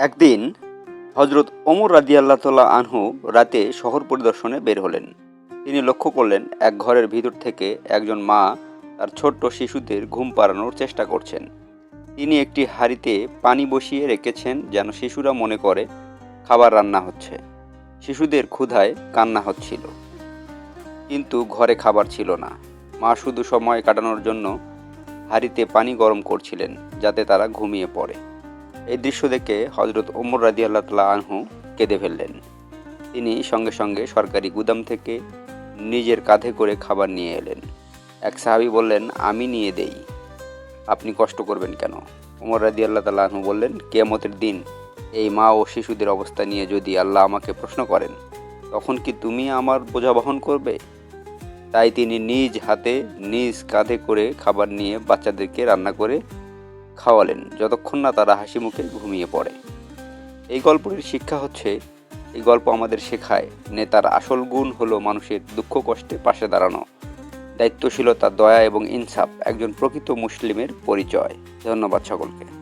একদিন হজরত ওমর রাদিয়াল্লাহ তাল্লাহ আনহু রাতে শহর পরিদর্শনে বের হলেন। তিনি লক্ষ্য করলেন, এক ঘরের ভিতর থেকে একজন মা তার ছোট্ট শিশুদের ঘুম পাড়ানোর চেষ্টা করছেন। তিনি একটি হাঁড়িতে পানি বসিয়ে রেখেছেন যেন শিশুরা মনে করে খাবার রান্না হচ্ছে। শিশুদের ক্ষুধায় কান্না হচ্ছিল। কিন্তু ঘরে খাবার ছিল না। মা শুধু সময় কাটানোর জন্য হাঁড়িতে পানি গরম করছিলেন যাতে তারা ঘুমিয়ে পড়ে। এই দৃশ্য দেখে হজরত ওমর রাজি আল্লাহ তালা আনহু কেঁদে ফেললেন। তিনি সঙ্গে সঙ্গে সরকারি গুদাম থেকে নিজের কাঁধে করে খাবার নিয়ে এলেন। এক সাহাবি বললেন, আমি নিয়ে দেই। আপনি কষ্ট করবেন কেন? ওমর রাজি আল্লাহ তালা আনহু বললেন, কেয়ামতের দিন এই মা ও শিশুদের অবস্থা নিয়ে যদি আল্লাহ আমাকে প্রশ্ন করেন, তখন কি তুমি আমার বোঝা বহন করবে? তাই তিনি নিজ হাতে নিজ কাঁধে করে খাবার নিয়ে বাচ্চাদেরকে রান্না করে খাওয়ালেন যতক্ষণ না তারা হাসি মুখে ঘুমিয়ে পড়ে। এই গল্পটির শিক্ষা হচ্ছে, এই গল্প আমাদের শেখায় নেতার আসল গুণ হলো মানুষের দুঃখ কষ্টে পাশে দাঁড়ানো, দায়িত্বশীলতা, দয়া এবং ইনসাফ, একজন প্রকৃত মুসলিমের পরিচয়। ধন্যবাদ সকলকে।